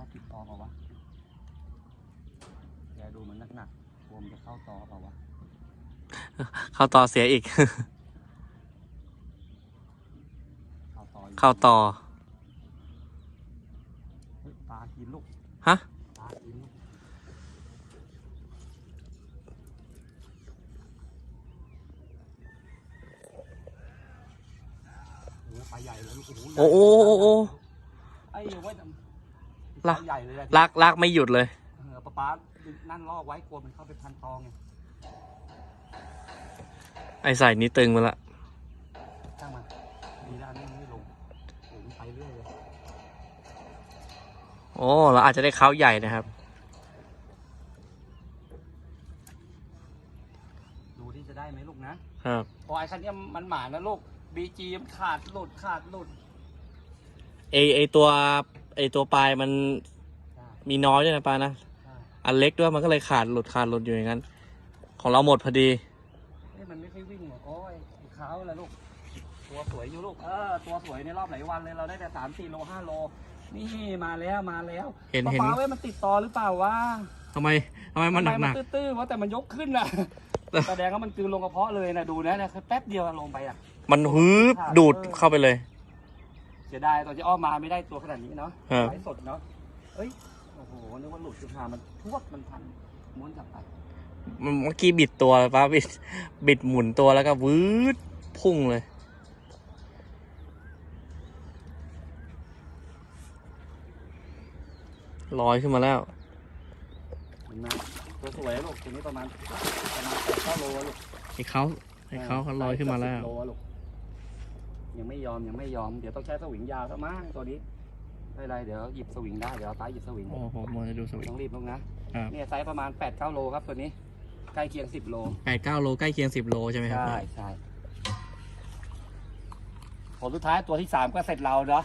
ว่าติดต่อเปล่าวะแกดูมันหนักๆกลัวมันจะเข้าต่อเปล่าวะ เข้าต่อเสียอีก เข้าต่ออยู่เข้าต่อ เฮ้ยปลากินลูกฮะ ปลากินลูกโอ้ปลาใหญ่เลยลูกโอ้โอ้โอ้โอ้ ไอ้ไว้ท ลากำใหญ่เลยอะลากลากไม่หยุดเลย เออป๊าป๊านั่นลอกไว้กลัวมันเข้าไปพันตองไงไอใส่นี้ตึงมาละช่างมันดีแล้วนี่ไม่ลงโอ้มันไปเรื่อยเลยโอ้เราอาจจะได้เขาใหญ่นะครับ ดูที่จะได้ไหมลูกนะครับ พอไอ้คันเนี้ยมันหมานะลูกบีจีมันขาดหลุดขาดหลุดไอไอตัว ไอตัวปลายมันใช่มีน้อยด้วยนะปลานะใช่อันเล็กด้วยมันก็เลยขาดหลุดขาดหลุดอยู่อย่างนั้น ของเราหมดพอดีเอ้ยมันไม่ค่อยวิ่งหรอกโอ้ยไอ้ขาวละลูก ตัวสวยอยู่ลูก เออ ตัวสวยในรอบหลายวันเลยเราได้แต่สามสี่โลห้าโล นี่มาแล้วมาแล้วเห็นป๊าเห็นป๊าเว้ยมันติดต่อหรือเปล่าวะทำไมทำไมมันหนักหนักตื้อๆเพราะแต่มันยกขึ้นน่ะแสดงว่ามันคือลงกระเพาะเลยนะดูนะนะแป๊บเดียวลงไปอะ มันฮืบดูดเข้าไปเลย เสียดายตอนที่อ้อมมาไม่ได้ตัวขนาดนี้เนาะครับไลฟ์สดเนาะเอ้ยโอ้โหนึกว่าหลุดจุดหามันพวกมันพันม้วนกลับไปมันเมื่อกี้บิดตัวปลาบิดบิดหมุนตัวแล้วก็วืดพุ่งเลย ลอยขึ้นมาแล้ว เห็นไหมตัวสวยลูกตัวนี้ประมาณประมาณแปดเก้าโลลูกไอ้เขาไอ้เขาเขาลอยขึ้นมาแล้วโลลูก ยังไม่ยอมยังไม่ยอมเดี๋ยวต้องใช้สวิงยาวซะมั้งตัวนี้ไม่เป็นไรเดี๋ยวหยิบสวิงได้เดี๋ยวเอาตายหยิบสวิงโอ้โหมันจะดูสวิง ต้องรีบลงนะครับ เนี่ยไซส์ประมาณ8ปดเก้าโลครับตัวนี้ ใกล้เคียง 10 โลแปดเก้าโลใกล้เคียงสิบโลใช่ไหมครับใช่ใช่ผลสุดท้ายตัวที่สามก็เสร็จเราเนาะ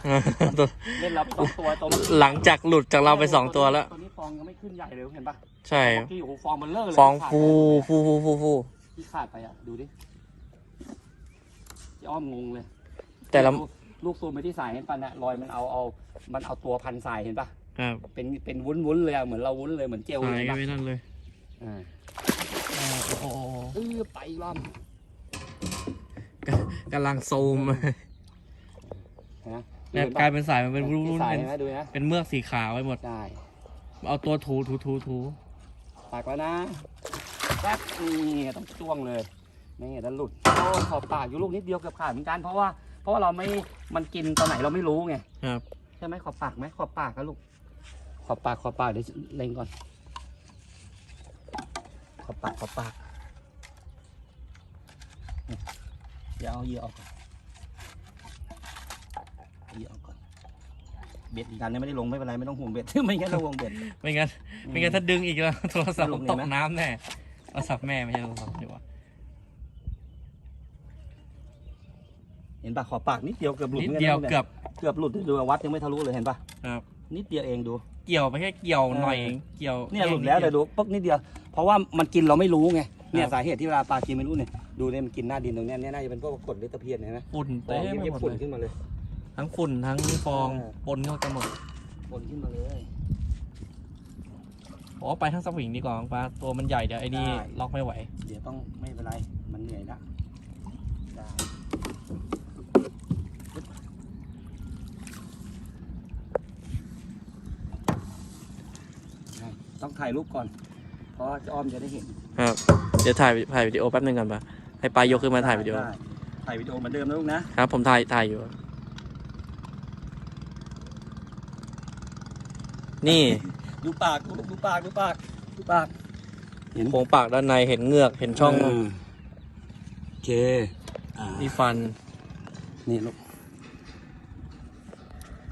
ตัวเล่นเราไปสองตัวตัวเมื่อกี้หลังจากหลุดจากเราไปสองตัวแล้ว ตัวนี้ฟองยังไม่ขึ้นใหญ่เลยเห็นปะใช่ เมื่อกี้โอ้โหฟองมันเลอะเลยฟองขาดฟูฟูฟูฟูฟูที่ขาดไปอะดูดิที่อ้อมงงเลย แต่ละลูกลูกซูมไปที่สายเห็นปะเนี่ยรอยมันเอาเอา มันเอาตัวพันสายเห็นปะครับเป็นเป็นวุ้นวุ้นๆเลยอะเหมือนเราวุ้นเลยเหมือนเจลหาเลยยเห็นไปปะนั่นเลยอ่าโอ้โหเออไปอีกรอบกำลังซูมนะแบบกลายเป็นสายมันเป็นวุ้ที่นสายๆเป็นเห็นไหมดูนะเป็นเมือกสีขาวไปหมดใช่เอาตัวถูถูถูถูปากแล้วนะแป๊บนี่ต้องจ้วงเลยไม่งั้นจะหลุดโอ้ขอบปากอยู่ลูกนิดเดียวเกือบขาดเหมือนกันเพราะว่า เพราะว่าเราไม่มันกินตอนไหนเราไม่รู้ไงครับใช่ไหมขอบปากไหมขอบปากนะลูก ขอบปากขอบปากเดี๋ยวเล็งก่อน ขอบปากขอบปากเดี๋ยวเอาเหยื่อออกก่อนเอาเหยื่อออกก่อนเบ็ดอีกอันนี้ไม่ได้ลงไม่เป็นไรไม่ต้องห่วงเบ็ด ไม่งั้นเราห่วงเบ็ด ไม่งั้นไม่งั้นถ้าดึงอีกแล้วโทรศัพท์ลผงมเลยตกไหมน้ำแน่โทรศัพท์แม่ไม่ใช่โทรศัพท์ดีกว่า เห็นปะขอบปากนิดเดียวเกือบหลุดนิดหมือเดียวนะเกือบ เกือบหลุดดูวัดยังไม่ทะลุเลยเห็นปะครับ นิดเดียวเองดู เกี่ยวไปแค่เกี่ยวหน่อยเองเกี่ยวเนี่ยหลุดแล้วค่เดี๋ยวดูปึ๊กนิดเดียว เพราะว่ามันกินเราไม่รู้ไงเนี่ยสาเหตุที่เวลาปลากินไม่รู้เนี่ยดูเนี่ยมันกินหน้าดินตรงเนี้ยเนี่ยน่าจะเป็นพวกกรดหรือตะเพียนเห็นไหมฝุ่นฟอเต็งมไปเย็บหมดๆฝุ่นเลยขึ้นมาเลย ทั้งฝุ่นทั้งฟองเออ ปนเข้ากันหมดฝุ่นขึ้นมาเลยผมว่าไปทั้งสวิงดีกว่าปลาตัวมันใหญ่เดี๋ยวไอ้นี่ได้ล็อกไม่ไหว เดี๋ยวต้องไม่เป็นไรมันเหนื่อยละได้ได้ ต้องถ่ายรูปก่อน เพราะจะอ้อมจะได้เห็นครับเดี๋ยวถ่ายถ่ายวิดีโอแป๊บนึงก่อนปะให้ปลายกขึ้นมาถ่ายวิดีโอ ไถ่ายวิดีโอเหมือนเดิมนะลูกนะ ครับ ผมถ่ายถ่ายอยู่ นี่ดูปากดูดูปากดูปากดูปาก เห็นโครงปากด้านในเห็นเงือกเห็นช่องโอเคอ่ามีฟันนี่ลูก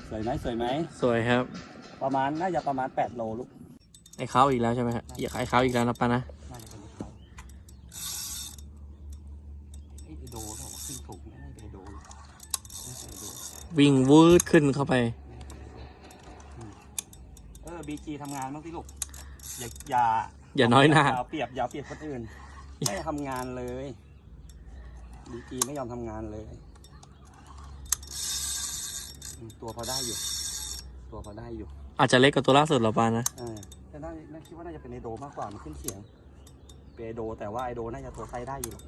สวยไหมสวยไหม สวยครับ ประมาณน่าจะประมาณแปดโลลูก ไอ้เขาอีกแล้วใช่ไหมครับอยากไอ้เขาอีกแล้วนะปะนะน่าจะเป็นเขาไอ้ไอโดเขาบอกว่าขึ้นสูงนะไอ้ไอโดไม่ใช่ไอโดวิ่งวืดขึ้นเข้าไป เออบีจีทำงานบ้างสิลูกอย่าอย่าอย่าน้อยหน้าอย่าเปรียบอย่าเปรียบคนอื่น ไม่ทำงานเลยบีจีไม่ยอมทำงานเลยอืมตัวพอได้อยู่ ตัวพอได้อยู่ อาจจะเล็กกว่าตัวล่าสุดเหรอปานะอ่า แต่น่าน่าคิดว่าน่าจะเป็นไอโดมากกว่ามันขึ้นเสียงเป็นไอโด แต่ว่าไอโดน่าจะตัวไซส์ได้อยู่หรอก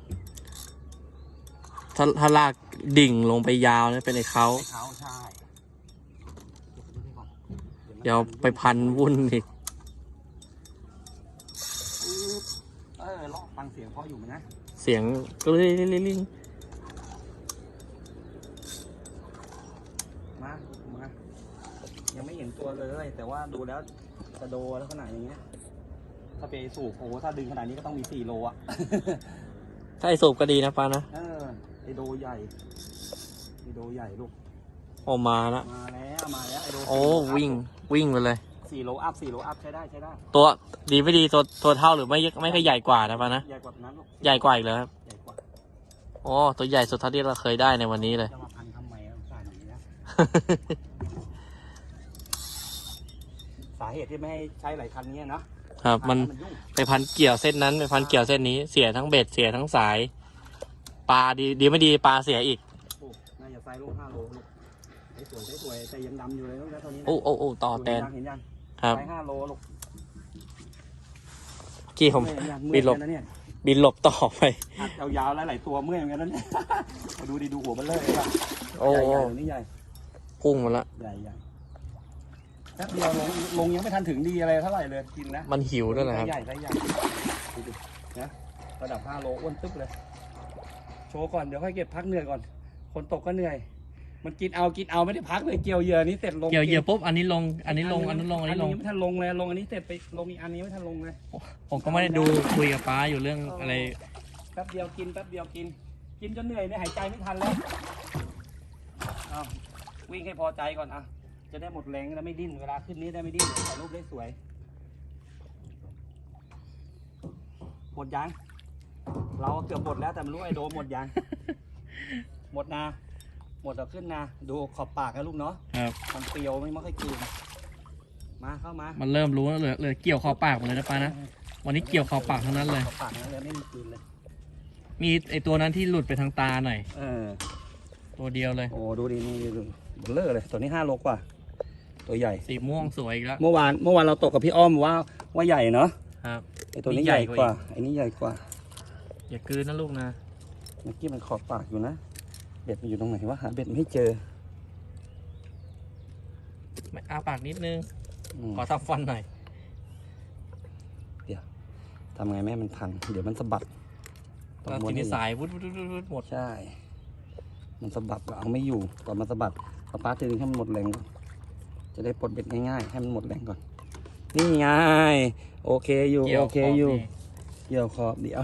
ถ้าถ้าลากดิ่งลงไปยาวเนี่ยเป็นไอ้เขา ไอเขาใช่เก็บไว้นี่ก่อนเดี๋ยวไปพันวุ่นอีกปึ๊บเออลองฟังเสียงเพราะอยู่มั้ยนะเสียงกลิ้งลิ้งลิ้งมามายังไม่เห็นตัวเลย แต่ว่าดูแล้ว กระโดลักษณะอย่างเงี้ย ถ้าไปสูบโอ้โหถ้าดึงขนาดนี้ก็ต้องมีสี่โลอะ ถ้าไอสูบก็ดีนะปานะเออไอโดใหญ่ไอโดใหญ่ลูกออกมาแล้วมาแล้วมาแล้วไอโดโอ้วิ่งวิ่งไปเลย สี่โลอัพสี่โลอัพใช้ได้ใช้ได้ ตัวดีไม่ดีตัวตัวเท่าหรือไม่ไม่ค่อยใหญ่กว่านะปานะ ใหญ่กว่านั้นลูกใหญ่กว่าอีกแล้วครับใหญ่กว่าโอ้ตัวใหญ่สุดเท่าที่เราเคยได้ในวันนี้เลย จะมาพันทำไมอะสารอย่างนี้นะสาเหตุที่ไม่ให้ใช้หลายคันเนี้ยนะครับ มันยุ่งไปพันเกี่ยวเส้นนั้นไปพันเกี่ยวเส้นนี้เสียทั้งเบ็ดเสียทั้งสาย ปลาดีดีไม่ดีปลาเสียอีกโอ้น่าจะไซส์ลูกห้าโลลูกได้สวยได้สวยแต่ยังดำอยู่เลยลูกนะตอนนี้นะโอ้โอ้โอ้ต่อแตนเห็นยังครับไซส์ห้าโลลูกกี่ผมเมื่อยยังบินหลบเมื่อยแล้วเนี่ยบินหลบต่อไปอัดยาวๆหลายๆตัวเมื่อยเหมือนกันนั่นเนี่ยมาดูดิดูหัวมันเลยว่ะโอ้ใหญ่ใหญ่ตัวนี้ใหญ่พุ่งมาละใหญ่ใหญ่ แป๊บเดียวลงลงยังไม่ทันถึงดีอะไรเท่าไหร่เลยกินนะมันหิวด้วยนะครับไซส์ใหญ่ไซส์ใหญ่ดูดินะระดับ5โลอ้วนตึ๊บเลย โชว์ก่อนเดี๋ยวค่อยเก็บพักเหนื่อยก่อน คนตกก็เหนื่อย มันกินเอากินเอาไม่ได้พักเลยเกี่ยวเหยื่อนี้เสร็จลงเกี่ยวเหยื่อปุ๊บอันนี้ลงอันนี้ลงอันนั้นลงอันนี้ลงยังไม่ทันลงเลยลงอันนี้เสร็จไปลงอีกอันนี้ไม่ทันลงเลยผมก็ไม่ได้ดูคุยกับป้าอยู่เรื่องอะไรแป๊บเดียวกินแป๊บเดียวกิน กินจนเหนื่อยเนี่ยหายใจไม่ทันแล้วเอาวิ่งให้พอใจก่อนอะ จะได้หมดแรงแล้วไม่ดิ้น เวลาขึ้นนี้ได้ไม่ดิ้นถ่ายรูปได้สวยหมดยัง เราเกือบหมดแล้วแต่ไม่รู้ไอโดมหมดยัง หมดนะ หมดแล้วขึ้นนะ ดูขอบปากนะลูกเนาะครับมันเปรียวไม่ไม่ค่อยกินมาเข้ามา มันเริ่มรู้แล้วเหลือเหลือเกี่ยวคอปากหมดเลยนะป้านะ วันนี้เกี่ยวคอปากทั้งนั้นเลย ขอบปากนะเลยไม่มีกินเลย มีไอตัวนั้นที่หลุดไปทางตาหน่อย เออ ตัวเดียวเลย โอ้ดูดินี่ดูเบลเลอร์เลย ตัวนี้ห้าโลกว่า ตัวใหญ่ สีม่วงสวยอีกแล้ว เมื่อวานเมื่อวานเราตกกับพี่อ้อมว่าว่าใหญ่เนาะครับ ไอตัวนี้นี่ใหใหญ่ญ่กกว่าว่า ไอนี้ใหญ่กว่าอย่ากลืนนะลูกนะ เมื่อกี้มันขอบปากอยู่นะ เบ็ดมันอยู่ตรงไหนวะหาเบ็ดไม่เจอไม่อ้าปากนิดนึง อืมขอทำฟันหน่อย ทำไงแม่ให้มันพันเดี๋ยวมันสะบัดต้องแล้วม้วทีนนี้ให้ สายวุดวุดวุดวุดวุดหมด ใช่ มันสะบัดเราเอาไม่อยู่ก่อนมันสะบัดเอาป้าดึงให้มันหมดแรงก่อน จะได้ปลดเบ็ดง่ายๆ ให้มันหมดแรงก่อน นี่ไง โอเคอยู่กี่ยวโอเคขบอยู่นี่เกี่ยวขอบเดี๋ยว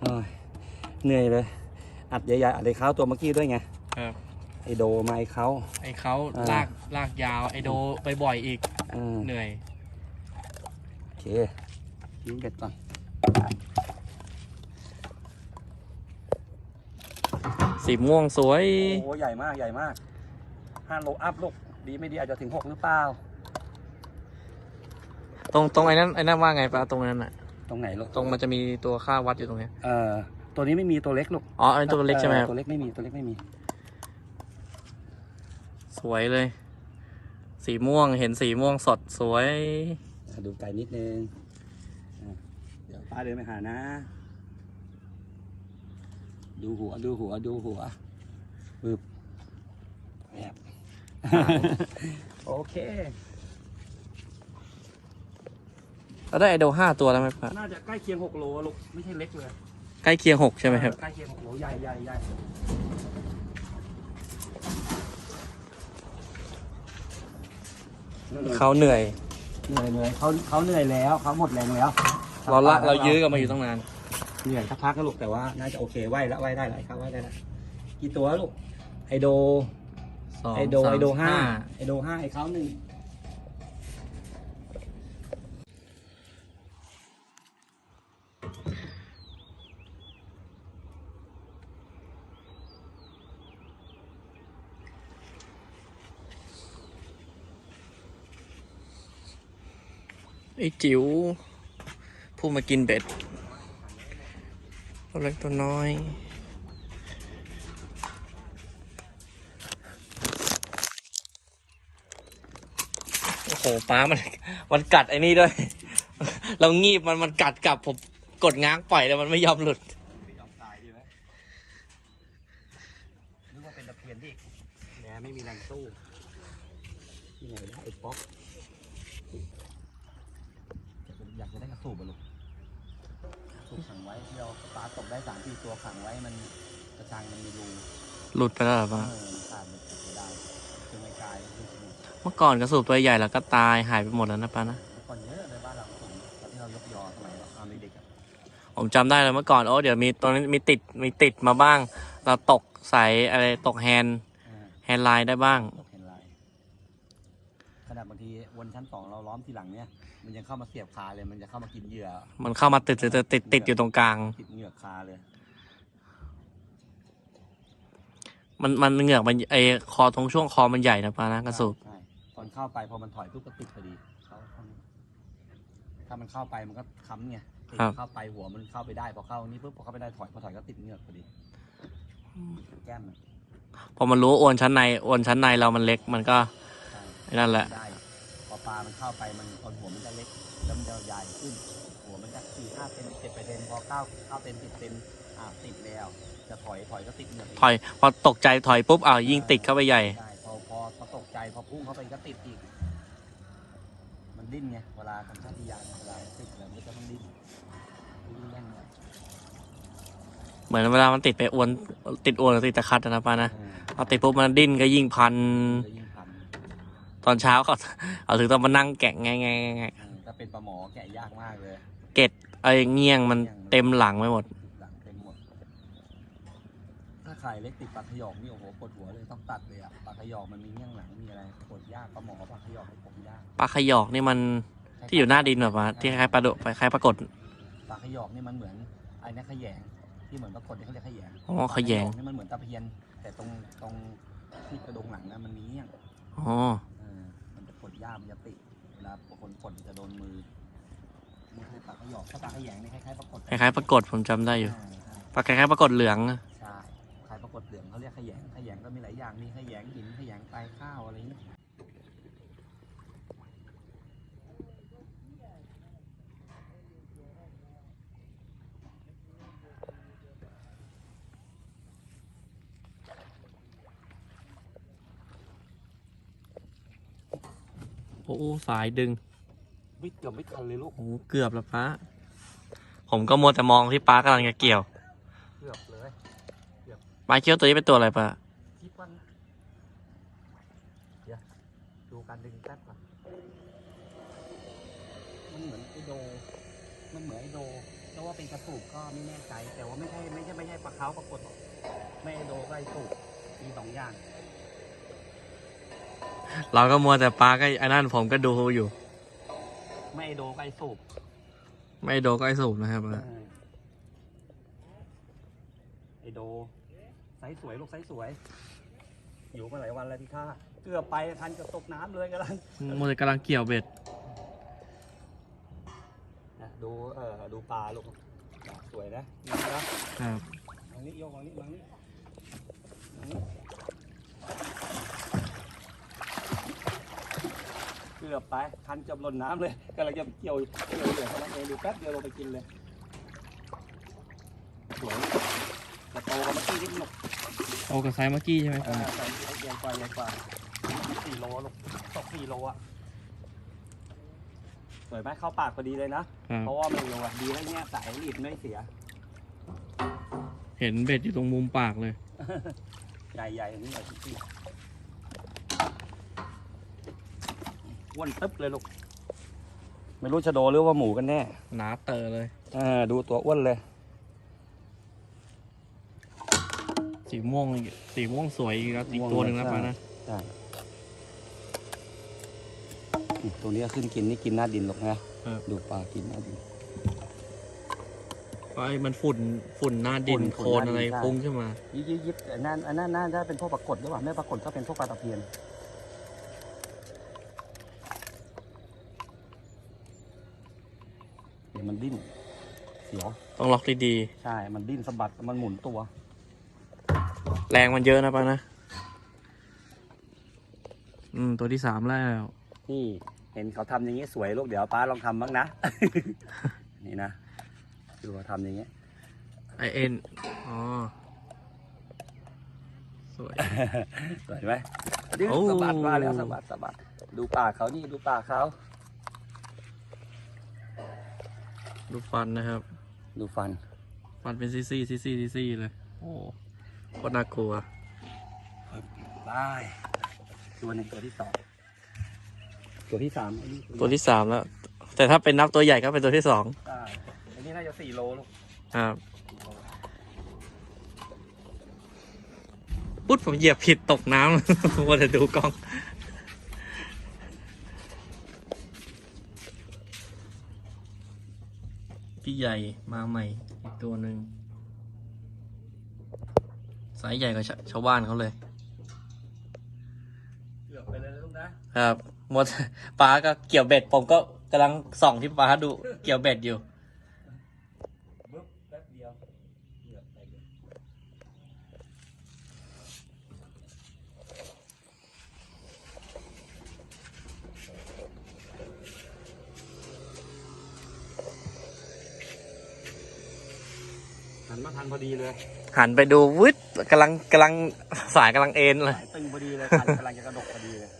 โอ้ยเหนื่อยเลย อัดใหญ่ๆอัดไอ้เขาตัวเมื่อกี้ด้วยไงครับไอโดมาไอเขาไอเขาอ่าลากลากยาว ไอโดไปบ่อยอีกอืมเหนื่อย โอเคยิงเบ็ดก่อนสีม่วงสวย โอ้ใหญ่มากใหญ่มากห้าโลอัพลูก ดีไม่ดีอาจจะถึงหกหรือเปล่า ตรงตรงไอ้นั้นไอ้นั่นว่าไงปะตรงนั้นอะ ตรงไหนลูกตรงมันจะมีตัวค่าวัดอยู่ตรงเนี้ยเอ่อตัวนี้ไม่มีตัวเล็กลูกอ๋ออันนี้ตัวเล็กใช่ไหมครับตัวเล็กไม่มีตัวเล็กไม่มี สวยเลย สีม่วงเห็นสีม่วงสดสวย อะดูไกลนิดนึงอะเดี๋ยวป้าเดินไปหานะ ดูหัวดูหัวดูหัวปึ๊บแอบ โอเคแล้วได้ไอโดห้าตัวแล้วไหมปะน่าจะใกล้เคียงหกโลลูกไม่ใช่เล็กเลยใกล้เคียงหกใช่ไหมครับ ใกล้เคียงหกโลใหญ่ใหญ่ใหญ่เขาเหนื่อยเหนื่อยเหนื่อยเขาเขาเหนื่อยแล้วเขาหมดแรงแล้วเราละเรายื้อกันมาอยู่ตั้งนานเหนื่อยสักพักก็ลูกแต่ว่าน่าจะโอเคไหวแล้วไหวได้หลายครับไหวได้แล้วกี่ตัวลูกไอโด สองไอโดสามไอโดห้าไอโดห้าไอเขาหนึ่งไอจิ๋วผู้มากินเบ็ดตัวเล็กตัวน้อย โอ้โห ป้ามันมันกัดไอ้นี่ด้วย เรางีบมันมันกัดกลับผมกดง้างปล่อยแล้วมันไม่ยอมหลุดไม่ยอมตายดีไหมนึกว่าเป็นตะเพียนที่แหมไม่มีแรงสู้ที่ไหนนะไอ้ป๊อกอยากจะได้กระสูบอะลูกสูบขังไว้ที่เราปลาตกได้สามสี่ตัวขังไว้มันกระชังมันมีรูหลุดไปแล้วเหรอเอป้าอมันขาดมันเสียดายคือไม่กลายคือสนุกเมื่อก่อนกระสูบตัวใหญ่แล้วก็ตายหายไปหมดแล้วนะป้านะ ก่อนเยอะเลยบ้านเราผมตอนที่เรายกยอสมัยเราตอนเด็กๆอะผมจำได้เลยเมื่อก่อนโอ้เดี๋ยวมีตรงนี้มีติดมีติดมาบ้าง เราตกใส่อะไรตกแฮนด์เออแฮนด์ไลน์ได้บ้าง ตกเห็นลายขนาดบางทีวนชั้นสองเราล้อมทีหลังเนี่ย มันยังเข้ามาเสียบคาเลย มันจะเข้ามากินเหยื่อมันเข้ามาติดติดติดติดติดอยู่ตรงกลาง ติดเหงือกคาเลย มันมันเหงือกมันไอคอตรงช่วงคอมันใหญ่นะป้านะกระสูบใช่ตอน เข้าไปพอมันถอยปุ๊บก็ติดพอดีเขาถ้ามันเข้าไปมันก็ค้ำไงติดเข้าไปหัวมันเข้าไปได้พอเข้านี่ปุ๊บพอเข้าไปได้ถอยพอถอยก็ติดเหงือกพอดีแก้มมันพอมันรู้ว่าอวนชั้นในอวนชั้นในเรามันเล็กมันก็ใช่ไอ้นั่นแหละ ได้ พอปลามันเข้าไปมันตอนหัวมันจะเล็กแล้วมันจะใหญ่ขึ้น หัวมันจะสี่ห้าเซนเจ็ดเปอร์เซ็นต์พอเก้าเก้าเซนสิบเซนอ่าติดแล้ว จะถอยถอยก็ติดเหงือกกถอยพอตกใจถอยปุ๊บอ้าวยิ่งติดเข้าไปใหญ่ ใช่ พอพอพอตกใจพอพุ่งเข้าไปก็ติดอีก มันดิ้นไงเวลาทำท่าที่ยานเวลาติดแล้วมันก็ต้องดิ้นดิ้นแน่นเลยเหมือนเวลามันติดไปอวน ติดอวนหรือติดตะคัดนะป้านะเออพอติดปุ๊บมันดิ้นก็ยิ่งพันจะยิ่งพัน ตอนเช้าก็เอาถึงต้องมานั่งแกะแงะแงะแงะแงะเออถ้าเป็นปลาหมอแกะยากมากเลย เกล็ดไอ้เงี้ยงมันเต็มหลังไปหมดหลังเต็มหมดถ้าไข่เล็กติดปลาขยอกนี่โอ้โหปวดหัวเลยต้องตัดเลยอะปลา ขยอกมันมีเงี้ยงหลังมีอะไรปวดยากปลาหมอปลาขยอกให้ผมยากปลาขยอกนี่มันที่อยู่หน้าดินแบบว่าที่คล้ายๆปลาดุคล้ายๆปลากดปลาขยอกนี่มันเหมือนไอ้นี่ขยงที่เหมือนปลากดที่เขาเรียกขยงอ๋อขยงปลานี่มันเหมือนตะเพียน แต่ตรงตรงที่กระดงหลังนะมันมีเงี้ยงอ๋อเออมันจะปวดยากมันจะติดเวลาคนกดมันจะโดนมือนี่คือปลาขยอกถ้าปลาขยงนี่คล้ายๆปลากดคล้ายๆปลากดผมจำได้อยู่ใช่ใช่ปลาคล้ายๆปลากดเหลืองใช่คล้ายปลาก ดเหลืองเขาเรียกขยงขยงก็มีหลายอย่าง มีขยงหินขยงปลายข้าวอะไรอย่างเงี้ยโอ้สายดึงวิทย์เกือบไม่ทันเลยลูกโอ้เกือบแล้วป้าผมก็มัวแต่มองที่ป้ากำลังจะเกี่ยวเกือบเลย ป้าเคี้ยวตัวนี้เป็นตัวอะไรป้าคิดว่าเดี๋ยวดูการดึงแป๊บก่อนมันเหมือนไอโด มันเหมือนไอโดแต่ว่าเป็นกระสูบก็ไม่แน่ใจ แต่ว่าไม่ใช่ไม่ใช่ไม่ใช่ปลาเขาปรากฏหรอกไม่ไอโดก็ไอสูบมีสองอย่างเราก็มัวแต่ป้าก็ไอ้นั่นผมก็ดูอยู่ ไม่ไอโดก็ไอสูบไม่โดก็ไอ้สูบนะครับ เออไอโด ไซส์สวยลูกไซส์สวย อยู่มาหลายวันแล้วพี่ข้าเกือบไปทันกับตกน้ำเลยกำลังมัวแต่กำลังเกี่ยวเบ็ด นะดูเออดูปลาลูกสวยนะนี่นะ ครับมางนี้โยกมางนี้มางนี้มางนี้เกือบไปคันเกือบหล่นน้ำเลยกำลังจะเกี่ยวเกี่ยวเหลือกำลังเองดูแป๊บเดียวลงไปกินเลยสวย แต่โตกว่าเมื่อกี้นิดหนึงโอ้กับไซส์เมื่อกี้ใช่ไหมเออใส่ใหญ่กว่าใหญ่กว่าสี่โลลูกตกสี่โลอะสวยไหมเข้าปากพอดีเลยนะ ครับเพราะว่าไม่โลอะดีแล้วเนี่ยสายหลีดไม่เสีย เห็นเบ็ดอยู่ตรงมุมปากเลย ใหญ่ๆอันนี้ใหญ่จริงๆอ้วนตึ๊บเลยลูก ไม่รู้จะโดหรือว่าหมูกันแน่ หนาเตอเลย อ่า ดูตัวอ้วนเลย สีม่วงอีกสีม่วงสวยอีกแล้วอีกตัวหนึ่งแล้วป้านะใช่นี่ตัวนี้ขึ้นกินนี่กินหน้าดินหรอกนะดูปลากินหน้าดินไอ้มันฝุ่นฝุ่นหน้าดินฝุ่นโคฝุ่ลนนหน้าดินอะไรใช่ฟุ้งขึ้นมา ยิบยิบยิบอันนั้นอันนั้นน่าจะเป็นพวกปลากดหรือเปล่าไม่ปลากดก็เป็นพวกปลาตะเพียนเดี๋ยวมันดิ้นเสียวต้องล็อกดีใช่ มันดิ้นสะบัดมันหมุนตัวๆ แรงมันเยอะนะป้านะ อืม ตัวที่สามแล้ว นี่เห็นเขาทำอย่างนี้สวยลูกเดี๋ยวป้าลองทำบ้างนะ นี่นะดูเขาทำอย่างเงี้ยไอเอ็น อ๋อ สวย สวยไหมดึงโอ้ สะบัดมาแล้วสะบัดสะบัดดูปากเขานี่ดูปากเขาดูฟันนะครับ ดูฟัน ฟันเป็นซี่ซี่ซี่ซี่ซี่ซี่เลย โอ้ โคตรน่ากลัวได้ตัวหนึ่งตัวที่สองตัวที่สามอันนี้ตัวที่สามแล้ว แต่ถ้าเป็นนับตัวใหญ่ก็เป็นตัวที่สองได้อันนี้น่าจะสี่โลลูกครับปุ๊ดผมเหยียบผิดตกน้ำผมว่าจะดูกล้องพี่ใหญ่มาใหม่อีกตัวหนึ่ง ไซส์ใหญ่กว่าชาชาวบ้านเขาเลย เกือบไปเลยนะลูกนะครับหมดป้าก็เกี่ยวเบ็ด ผมก็กำลังส่องที่ป้าดู เกี่ยวเบ็ดอยู่ บึ๊บแป๊บเดียวเกือบไปเลยหันมาทันพอดีเลย หันไปดูวึด กำลังกำลังสายกำลังเอ็นเลยสายตึงพอดีเลยคันกำลังจะกระดกพอดีเลย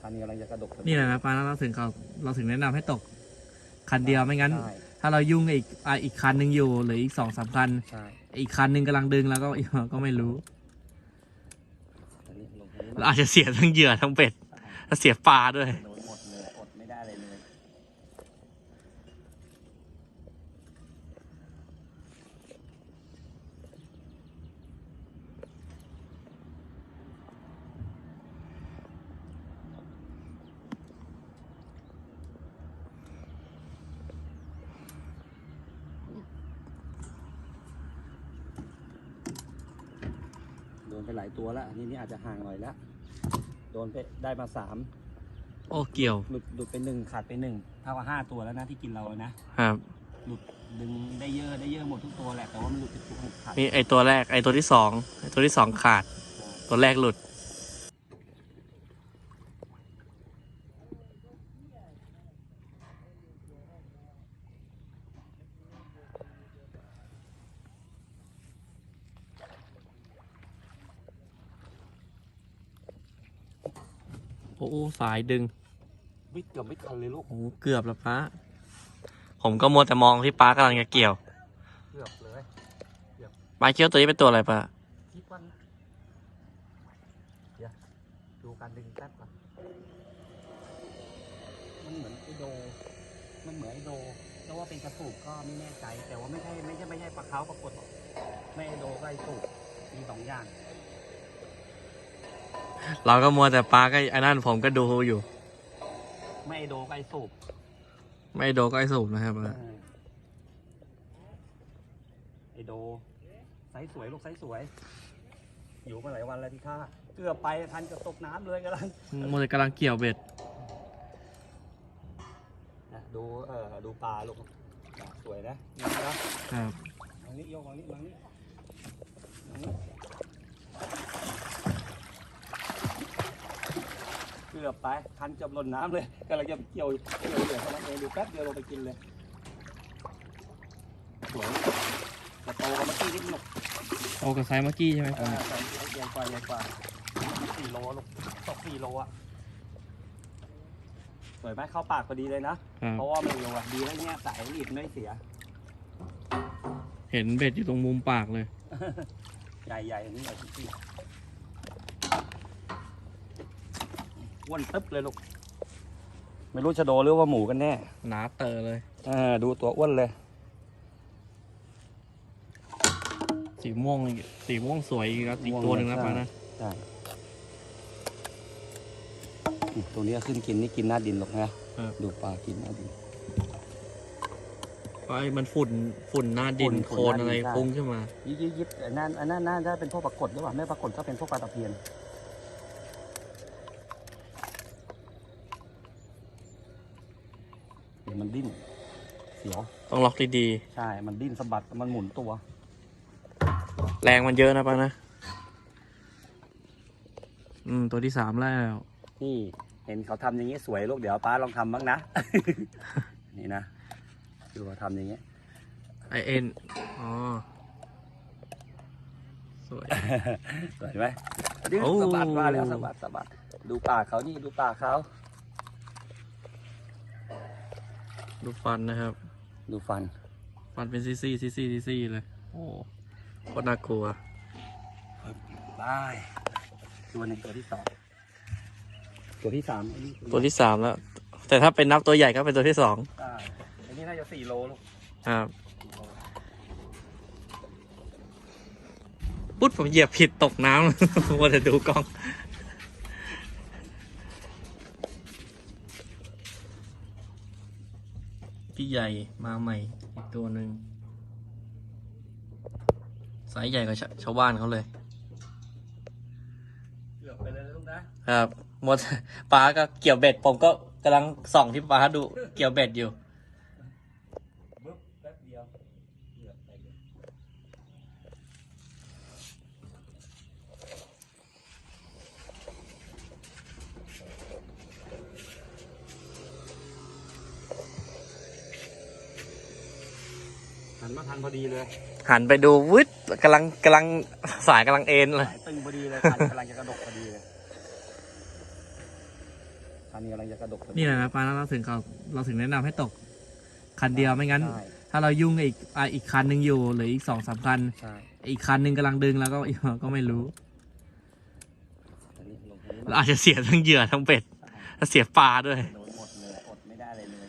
คันนี้กำลังจะกระดกพอดีนี่แหละนะป้าเราถึงเขาเราถึงแนะนำให้ตก คันเดียวไม่งั้น ใช่ถ้าเรายุ่งกับอีกอะอีกคันหนึ่งอยู่หรืออีกสองสามคัน ใช่อีกคันหนึ่งกำลังดึงแล้วก็ ก็ไม่รู้อันนี้ลงอันนี้เราอาจจะเสียทั้งเหยื่อทั้งเบ็ดและเสียปลาด้วยโดนหมดเลยอดไม่ได้เลยเลย โดนไป หลายตัวแล้วอันนี้นี่อาจจะห่างหน่อยแล้วโดนไปได้มาสามโอ้เกี่ยว หลุดหลุดไปหนึ่งขาดไปหนึ่งเท่ากับห้าตัวแล้วนะที่กินเรานะครับ หลุดดึงได้เยอะได้เยอะหมดทุกตัวแหละแต่ว่ามันหลุดไปทุกขาดนี่ไอตัวแรกไอตัวที่สองไอตัวที่สองขาด ตัวแรกหลุด โอ้ สายดึงวิเกือบไม่ทันเลยลูก โอ้เกือบแล้วป้า ผมก็มัวแต่มองที่ป้ากำลังจะเกี่ยวเกือบเลยป้าเชื่อตัวนี้เป็นตัวอะไรป้าคิดว่าเดี๋ยวดูการดึงแป๊บก่อนมันเหมือนไอโด มันเหมือนไอโดแต่ว่าเป็นกระสูบก็ไม่แน่ใจ แต่ว่าไม่ใช่ไม่ใช่ไม่ใช่ปลาเขาปรากฏหรอกไม่ไอโดก็ไอสูบมีสองอย่าง เราก็มัวแต่ป้าก็ไอ้นั่นผมก็ดูอยู่ ไม่ไอโดก็ไอสูบไม่โดก็ไอ้สูบนะครับเออไอโดไซส์สวยลูกไซส์สวย อยู่มาหลายวันแล้วที่ท่าเกือบไปทันกับตกน้ำเลยกำลังมัวแต่กำลังเกี่ยวเบ็ด นะดูเออดูปลาลูกปลาสวยนะนี่นะครับมางนี้โยกมางนี้มางนี้มางนี้เกือบไปทันเกือบหล่นน้ำเลยกำลังจะเกี่ยวเกี่ยวเหลือกำลังเองดูแป๊บเดียวลงไปกินเลยสวยจะโตกว่าเมื่อกี้นิดหนึงโอ้กับไซส์เมื่อกี้ใช่ไหมเออใส่ใหญ่กว่าใหญ่กว่าสี่โลลูกตกสี่โลอะสวยไหมเข้าปากพอดีเลยนะครับเพราะว่ามันโลอะดีแล้วเนี่ยสายหลีดไม่เสีย เห็นเบ็ดอยู่ตรงมุมปากเลย ใหญ่ใหญ่ๆอันนี้ใหญ่จริงๆ อ้วนตึ๊บเลยลูก ไม่รู้ชะโดหรือว่าหมูกันแน่หนาเตอเลยอ่าดูตัวอ้วนเลย สีม่วงอีกสีม่วงสวยอีกแล้วอีกตัวหนึ่งนะม่วงป้าเลยนะใช่นี่ตัวนี้ขึ้นกินนี่กินหน้าดินหรอกนะดูปลากินหน้าดิน ไอ้มันฝุ่นฝุ่นหน้าดินฝุ่นโคฝุ่ลนนหน้าดินอะไรใช่ฟุ้งขึ้นมา ยิบยิบยิบอันนั้นอันนั้นน่าจะเป็นพวกปลากดหรือเปล่าไม่ปลากดก็เป็นพวกปลาตะเพียน ดี๋ยวมันดิ้น เสียว ต้องล็อกดีใช่ มันดิ้นสะบัด มันหมุนตัว ๆ แรงมันเยอะนะป้านะ อืม ตัวที่สามแล้ว นี่ เห็นเขาทำอย่างนี้สวยลูก เดี๋ยวป้าลองทำบ้างนะ นี่นะ ดูเขาทำอย่างนี้ ไอเอ็น อ๋อ สวย สวยไหมเดี๋ยวโอ้ สะบัดมาแล้วสะบัดสะบัด ดูปากเขานี่ ดูปากเขา ดูฟันนะครับ ดูฟัน ฟันเป็นซี่ซี่ซี่ซี่ซี่ซี่เลย โอ้โคตรน่ากลัวได้ตัวหนึ่งตัวที่สองตัวที่สามอันนี้ตัวที่สามแล้ว แต่ถ้าเป็นนับตัวใหญ่ก็เป็นตัวที่สองได้อันนี้น่าจะสี่โลลูกครับปุ๊ดผมเหยียบผิดตกน้ำผมว่าจะดูกล้อง พี่ใหญ่มาใหม่อีกตัวหนึ่งไซส์ใหญ่กว่าชาชาวบ้านเขาเลยเกือบไปเลยนะลูกนะครับหมดป้าก็เกี่ยวเบ็ด ผมก็กำลังส่องที่ป้าดูเกี่ยวเบ็ดอยู่ บึ๊บแป๊บเดียวเกือบไปเลย หั นมาทันพอดีเลยหันไปดูวึดกำลังกำลังสายกำลังเอ็นเลย สายตึงพอดีเลยคันกำลังจะกระดกพอดีเลยคันนี้กำลังจะกระดกพอดีนี่แหละนะป้าเราถึงเขาเราถึงแนะนำให้ตก คันเดียวไม่งั้น ใช่ถ้าเรายุ่งกับอีกอะอีกคันหนึ่งอยู่หรืออีกสองสามคัน ใช่อีกคันหนึ่งกำลังดึงแล้วก็ ก็ไม่รู้อันนี้ลงอันนี้เราอาจจะเสียทั้งเหยื่อทั้งเบ็ดและเสียปลาด้วยโดนหมดเลยอดไม่ได้เลยเลย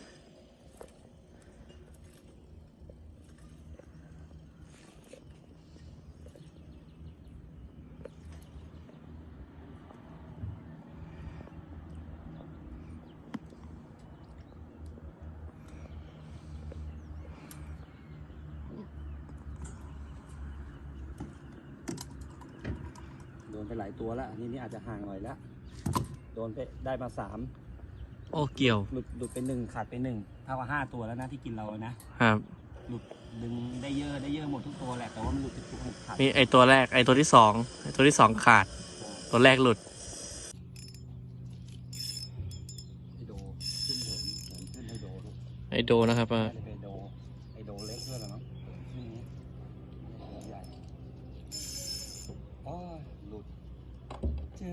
โดนไปหลายตัวแล้ว อันนี้นี่อาจจะห่างหน่อยแล้วโดนไปได้มาสามโอ้เกี่ยวหลุดหลุดไปหนึ่งขาดไปหนึ่งเท่ากับห้าตัวแล้วนะที่กินเรานะครับ หลุดดึงได้เยอะได้เยอะหมดทุกตัวแหละแต่ว่ามันหลุดไปทุกขาดนี่ไอตัวแรกไอตัวที่สองไอตัวที่สองขาด ตัวแรกหลุดไอโดขึ้นเหินเหินขึ้นไอโดลูกไอโดนะครับป้าน่าจะเป็นไอโดไอโดเล็กด้วยเหรอมั้งนี่ใหญ่อ๋อหลุดเจ้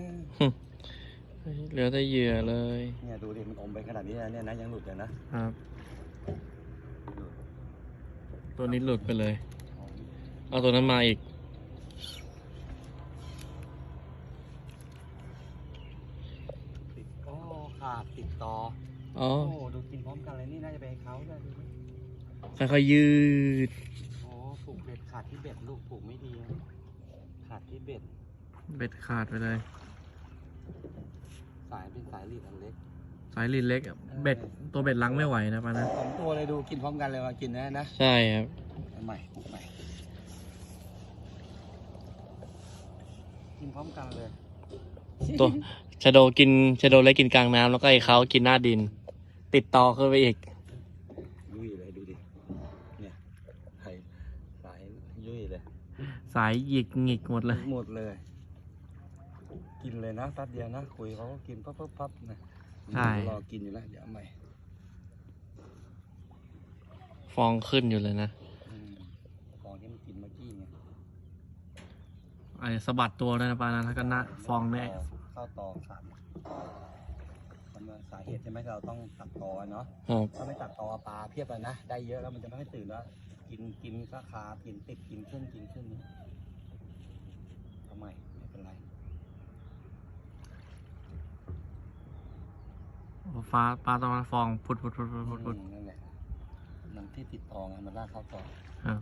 า เหลือแต่เหยื่อเลยเนี่ยดูดิมันอมไปขนาดนี้แล้วเนี่ยนะยังหลุดเลยนะครับหลุดตัวนี้หลุดไปเลยอ๋อเอาตัวนั้นมาอีก ติดอ๋อขาดติดต่ออ๋อโอ้ดูกินพร้อมกันเลยนี่น่าจะเป็นเขาด้วยดูดิค่อยๆยืดอ๋อผูกเบ็ดขาดที่เบ็ดลูกผูกไม่ดีนะขาดที่เบ็ด เบ็ดขาดไปเลย สายเป็นสายรีดอันเล็ก สายลีนเล็กอะเบ็ดตัวเบ็ดล้างไม่ไหวนะป้านะสองตัวเลยดูกินพร้อมกันเลยมากินนะนะ ใช่ครับเอาใหม่ผูกใหม่กินพร้อมกันเลย ตัวชาโดกินชาโดเล็กกินกลางน้ำแล้วก็ไอเขากินหน้าดิน ติดต่อขึ้นไปอีกยุ่ยเลยดูดิ เนี่ยสายสายยุ่ยเลย สายหยิกหงิกหมดเลย หมดเลย กินเลยนะแป๊บเดียวนะคุยเขาก็กินปั๊บปั๊บปั๊บนะใช่ รอกินอยู่แล้วเดี๋ยวเอาใหม่ฟองขึ้นอยู่เลยนะ อืมของที่มันกินเมื่อกี้ไงไอสะบัดตัวด้วยนะป้านะถ้าก็หน้าฟองแน่ เข้าตอขาดมันเป็นสาเหตุใช่ไหมที่เราต้องตัดตอเนาะ ครับ ถ้าไม่ตัดตอปลาเพียบเลยนะ ได้เยอะแล้วมันจะไม่ค่อยตื่นว่ากินกินก็คากินติดกินขึ้นกินขึ้นนี้ทำไมไม่เป็นไร ฟ้าปลาตอนฟองพุดพุดพุดพุดพุดพุดอืมนั่นแหละมันที่ติดตอไงมันลากเข้าตอครับ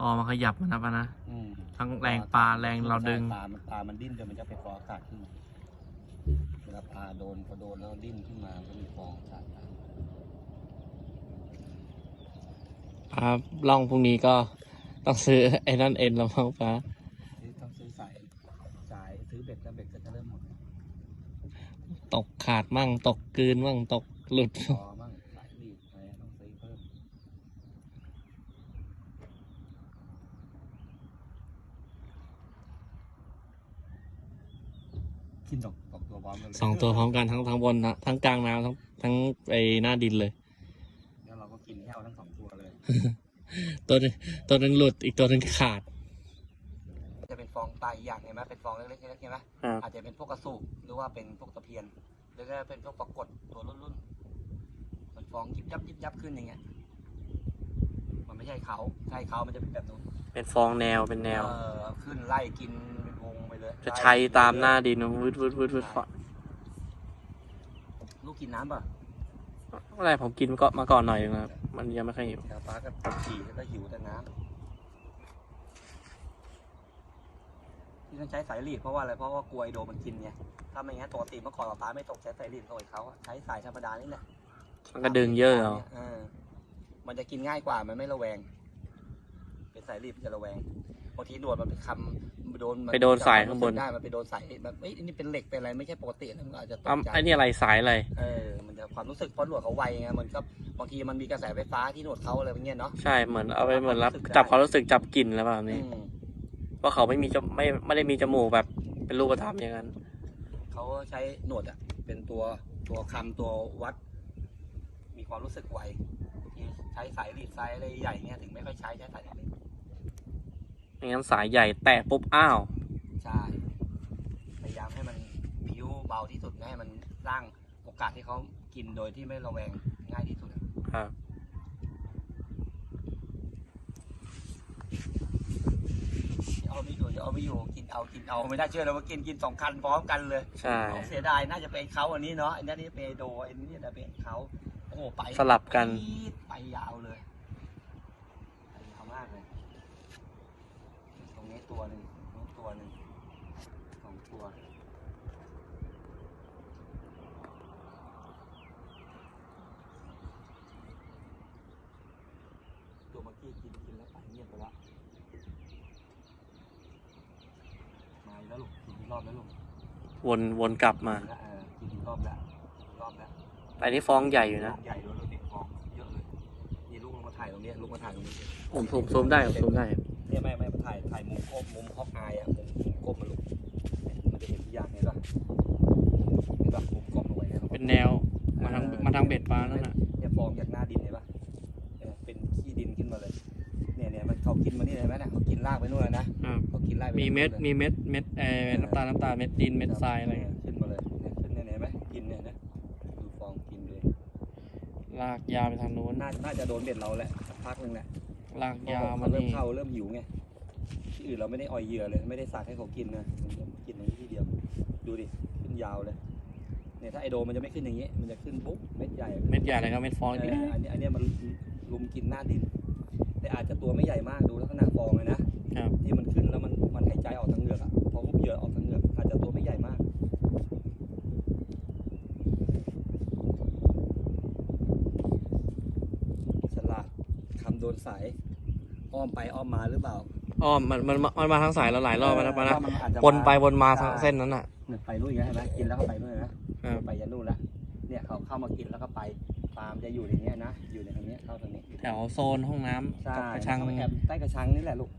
ต่อมาขยับมันนะป้านะ อืมทั้งแรงปลาแรงเราดึง ปลามันปลามันดิ้นจนมันจะไปฟองอากาศขึ้นมาเวลาปลาโดนพอโดนแล้วดิ้นขึ้นมาก็มีฟองอากาศตามครับล่องพรุ่งนี้ก็ต้องซื้อไอ้นั่นเอ็นแล้วมั้งป้านี่ต้องซื้อสายสายซื้อเบ็ดแล้วเบ็ดก็จะเริ่มหมด ตกขาดมั่งตกกลืนมั่งตกหลุด พอมั่งสายรีดอะไรต้องซื้อเพิ่มกินสองสองตัวพร้อมกันเลยสองตัวพร้อมกันทั้งทั้งบนนะทั้งกลางน้ำทั้งทั้งไอ้หน้าดินเลย แล้วเราก็กินแห้วทั้งสองตัวเลย ตัวหนึงตัวหนึงหลุดอีกตัวหนึงขาดจะเป็นฟอง ตายอีกอย่างเห็นไหมเป็นฟองเล็กๆเล็กๆเห็นไหมครับอาจจะเป็นพวกกระสูบหรือว่าเป็นพวกตะเพียน หรือว่าเป็นพวกปรากฏตัวรุ่นๆมันฟองยิบยับยิบยับขึ้นอย่างเงี้ย มันไม่ใช่เขาใช่เขามันจะเป็นแบบนู้นเป็นฟองแนวเป็นแนว เออขึ้นไล่กินเป็นวงไปเลยจะใช้ตามหน้าดินวืดวืดวืดวืดฟะลูกกินน้ำป่ะอะไรผมกินก็มาก่อนหน่อยนึงครับมันยังไม่ค่อยหิวแต่ป้าก็ฉี่แล้วก็หิวแต่น้ำ ที่ต้องใช้สายรีดเพราะว่าอะไรเพราะว่ากลัวไอโดมันกินไงถ้าไม่งั้นปกติเมื่อก่อนป้าไม่ตกใช้สายรีดโอยเขาอะใช้สายธรรมดานี่แหละมันก็ดึงเยอะเอาเออมันจะกินง่ายกว่ามันไม่ระแวง เป็นสายรีบมันจะระแวงบางทีหนวดมันไปคำโดนมัไปโดนสายข้างบนได้มันไปโดนสายแบบเอ้ยนี่เป็นเหล็กเป็นอะไรไม่ใช่ปกตินะมันก็อาจจะตกอ้ำใจไอ้นี่อะไรสายอะไรเออมันจะความรู้สึกเพราะหนวดเขาไวไงมันก็บางทีมันมีกระแสไฟฟ้าที่หนวดเขาอะไรแบบเนี้ยเนาะใช่เหมือนเอาไปเหมือนรับความรู้สึกได้จับความรู้สึกจับกลิ่นแล้วแบบนี้ อืมเพราะเขาไม่มีจมไม่ไม่ได้มีจมูกแบบเป็นรูปธรรมอย่างนั้นเขาใช้หนวดอะเป็นตัวตัวคำตัววัด มีความรู้สึกไวบางทีใช้สายรีดสายอะไรใหญ่เงี้ยถึงไม่ค่อยใช้ใช้สายเล็กไม่งั้นสายใหญ่แตะปุ๊บอ้าวใช่พยายามให้มันผิวเบาที่สุดให้มันสร้างโอกาสที่เขากินโดยที่ไม่ระแวงง่ายที่สุดอะครับ เอาไม่อยู่จะเอาไม่อยู่กินเอากินเอาไม่ได้เชื่อเลยว่ากินกินสองคันพร้อมกันเลยใช่ เสียดายน่าจะเป็นเขาอันนี้เนาะอันนี้เป็นไอโดอันนี้จะเป็นเขาโอ้โหไปสลับกัน ปี๊ดไปยาวเลยไปยาวมากเลยตรงนี้ตัวหนึ่งตรงนี้ตัวหนึ่งสองตัว ตัวเมื่อกี้กินกินแล้วไปเงียบไปแล้วมาอีกแล้วลูกกินอีก รอบแล้วลูกวนวนกลับมากินแล้วเออกินอีกรอบแล้วกินอีกรอบแล้วแต่อันนี้ฟองใหญ่อยู่นะ ใหญ่ด้วยลูกเด็กฟองเยอะเลยนี่ลูกลงมาถ่ายตรงเนี้ยลูกมาถ่ายตรงนี้ผมซูมซูมได้ผมซูมได้ เนี่ยไม่ไม่มาถ่ายถ่ายมุมก้มมุมฮอกอายอะมุมมุมก้มมาลูกมันจะเห็นทุกอย่างเห็นปะเห็นปะมุมก้มลงไปเนี่ยเป็นแนวมาทางมาทางเบ็ดปลานั่นน่ะเนี่ยฟองจากหน้าดินเห็นปะเนี่ยเป็นขี้ดินขึ้นมาเลย เนี่ยเนี่ยมันเขากินมานี่เลยไหมนะเขากินรากไปนู่นเลยนะอ่าเขา กินรากไปมีเม็ดนู่นลยมีเม็ดเม็ดเอ่อน้ำตาลน้ำตาลเม็ดดินเม็ดทรายอะไรเงี้ยขึ้นมาเลยเนี่ยขึ้นเนี่ยเห็นไหมกินเนี่ยนะดูฟองกินเลยลากยาวไปทางนู้นน่าน่าจะโดนเบ็ดเราแหละสักพักหนึงแหละลากเพราะยาวเขามาเริ่มนี่เข้าเริ่มหิวไงที่อื่นเราไม่ได้อ่อยเหยื่อเลยไม่ได้สักให้เขากินนะกินตรงนี้ที่เดียวดูดิขึ้นยาวเลยเนี่ยถ้าไอโดมันจะไม่ขึ้นอย่างนี้ มันจะขึ้นปุ๊บเม็ดใหญ่เม็ดใหญ่เลยครับเม็ดฟองเอนี่ออันนี้อันเนี้ยมันลุมกินหน้าดิน แต่อาจจะตัวไม่ใหญ่มากดูลักษณะฟองเลยนะครับที่มันขึ้นแล้วมันมันหายใจออกทางเหงือกอะพอปุ๊บเหยื่อออกทางเหงือกอาจจะตัวไม่ใหญ่มาก ฉลาดคำโดนสายอ้อมไปอ้อมมาหรือเปล่าอ้อมมันมันมันมาทางสายเราหลายรอบแล้วนะปะนะเออมัอาจจะวนไปมาวนมาทางเส้นนั้นน่ะเนี่ยไปนู่นอีกแล้วเห็นไหมกินแล้วก็ไปนู่นนะครับไปยันนู่นละเนี่ยเขาเข้ามากินแล้วก็ไปปลามนจะอยู่ในเนี้ยนะอยู่ในทางเนี้ยเข้าทางนี้ แถวโซนห้องน้ำใช่กับกระชัง เข้าไปแอบใต้กระชังนี่แหละลูก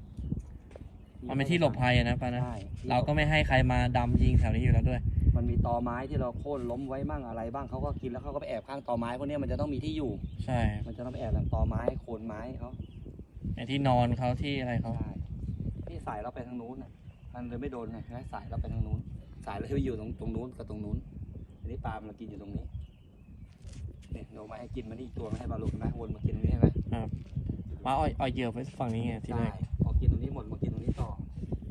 มันเป็นที่หลบภัยอะนะปะนะ ใช่เราก็ไม่ให้ใครมาดำยิงแถวนี้อยู่แล้วด้วย มันมีตอไม้ที่เราโค่นล้มไว้บ้างอะไรบ้างเขาก็กินแล้วเขาก็ไปแอบข้างตอไม้พวกเนี้ยมันจะต้องมีที่อยู่ ใช่มันจะต้องไปแอบหลังตอไม้โคนไม้เขาไอ้ที่นอนเขาที่อะไรเขาใช่ที่สายเราไปทางนู้นน่ะมันเลยไม่โดนไงนะสายเราไปทางนู้น สายเราไปอยู่ตรงตรงนู้นกับตรงนู้นอันนี้ปลามันเรากินอยู่ตรงนี้ เนี่ยโนมาให้กินมานี่อีกตัวมาให้ปลาลูกนะวนมากินตรงนี้ใช่ไหมมาอ้อยอ้อยเหยื่อไปฝั่งนี้ไงที่แรใช่กพอกินตรงนี้หมดมากินตรงนี้ต่อ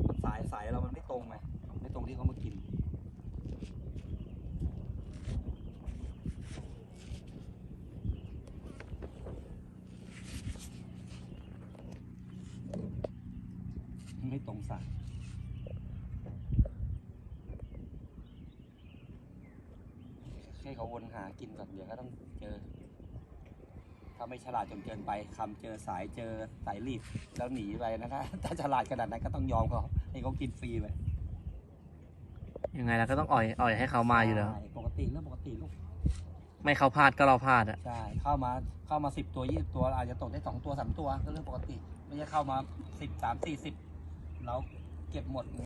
มันสายสายเรามันไม่ตรงไงไม่ตรงที่เขามากิน ไม่ตรงสายให้เขาวนหากินก่อนเดี๋ยวก็ต้องเจอ ถ้า ไม่ฉลาดจนเกินไปคำเจอสายเจอสายรีดแล้วหนีไปนะคะถ้าฉลาดขนาดนั้นก็ต้องยอมเขาให้เขากินฟรีไปยังไงเราก็ต้องอ่อยอ่อยให้เขามาอยู่แล้ว ใช่ปกติเรื่องปกติลูก ไม่เขาพลาดก็เราพลาดอะ ใช่ เข้ามาเข้ามาสิบตัวยี่สิบตัวอาจจะตกได้สองตัวสามตัวก็เรื่องปกติ ไม่ใช่เข้ามาสิบสามสี่สิบเราเก็บหมด